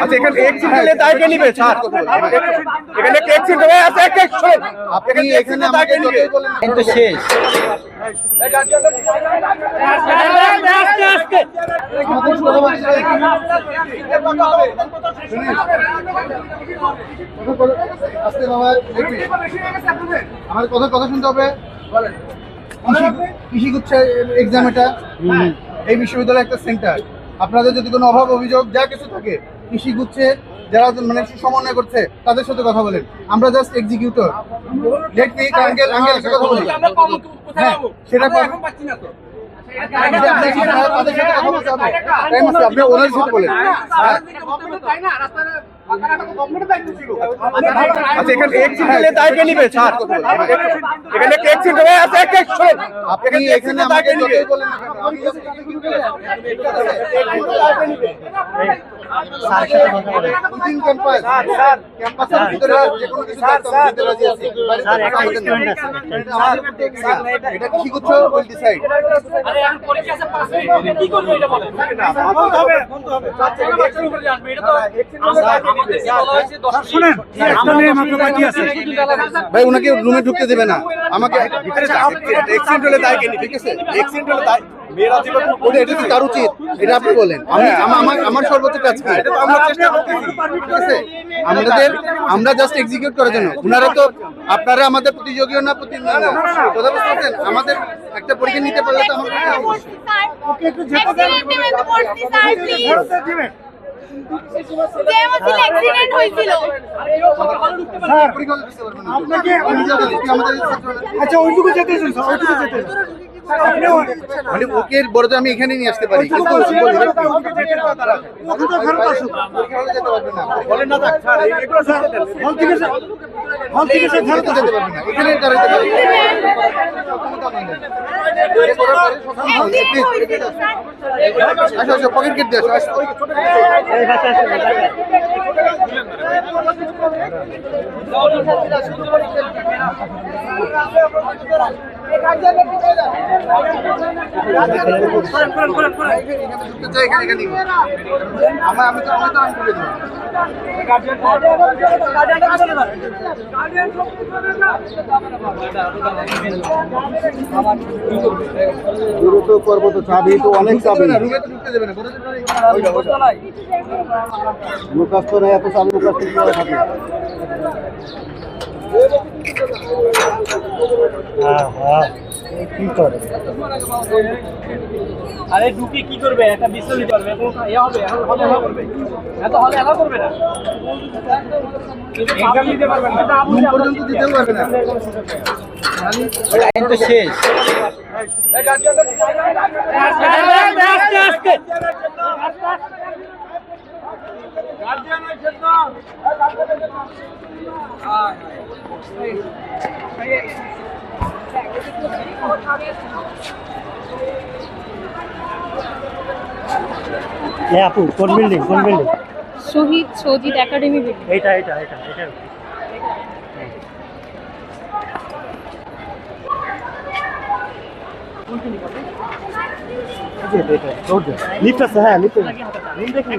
আচ্ছা এখানে এক্সিডেন্টালে দায় কে নিবে? স্যার। এখানে এক্সিডেন্ট আছে এক এক শুনুন আপনি এখানে আমাকে যতই কিন্তু শেষ। আমার কথা কথা শুনতে হবে। কৃষি- গুচ্ছে এক্সাম এটা। এই বিশ্ববিদ্যালয় একটা সেন্টার আপনাদের যদি কোনো অভাব অভিযোগ যা কিছু থাকে কৃষি গুচ্ছে যারা মানে সমন্বয় করছে তাদের সাথে কথা বলেন। আমরা just executor let me uncle uncle একটা কথা বলি। হ্যাঁ সেটা আপনি ওনার সাথে বলেন? আচ্ছা এখানে এক্সিডেন্টালে দায় কে নিবে? স্যার এখানে এক্সিডেন্ট আছে এক এক শুনুন আপনি এখানে আমাকে যতই বলেন কেন, কোনো। ভাই ওনাকে রুমে ঢুকতে দেবে না আমাকে এক্সিডেন্ট হলে দায় কে ঠিক আছে এক্সিডেন্ট হলে দায় ওটা এটা তো তার উচিত? এটা আপনি বলেন। আমি আমার আমার সর্বোচ্চ কাজ কি? এটা তো আমরা ঠিক আছে? আমাদের আমরা জাস্ট এক্সিকিউট করার জন্য। ওনারা তো আপনারা আমাদের প্রতিযোগীও না না। কথা বুঝতে পারছেন? আমাদের একটা পরীক্ষা নিতে পারলে তো আমার আচ্ছা ওইটুকু যেতে ওইটুকু মানে ওকে বড় তো আমি এখানে নিয়ে আসতে পারি। কিন্তু এখানে দাঁড়াতে পারি আসো আসো পকেট কেটে আসো আসো। দ্রুত করব তো চাবি তো অনেক চাবি। মুখাস্ত নেই এত চাবি মুখাস্ত আরে ঢুকে কি করবে? একটা বিশ্ব নিতে পারবে ইয়ে হবে হলে এলাও করবে এত হলে এলাও করবে না। এক্সাম দিতে পারবেন না। পর্যন্ত দিতেও পারবে না। কিন্তু শেষ। হ্যাঁ আপু কোন বিল্ডিং কোন building Shahid Sajid academy building এইটা এইটা এইটা এটা লিফট আছে হ্যাঁ লিফট লিফট দেখুন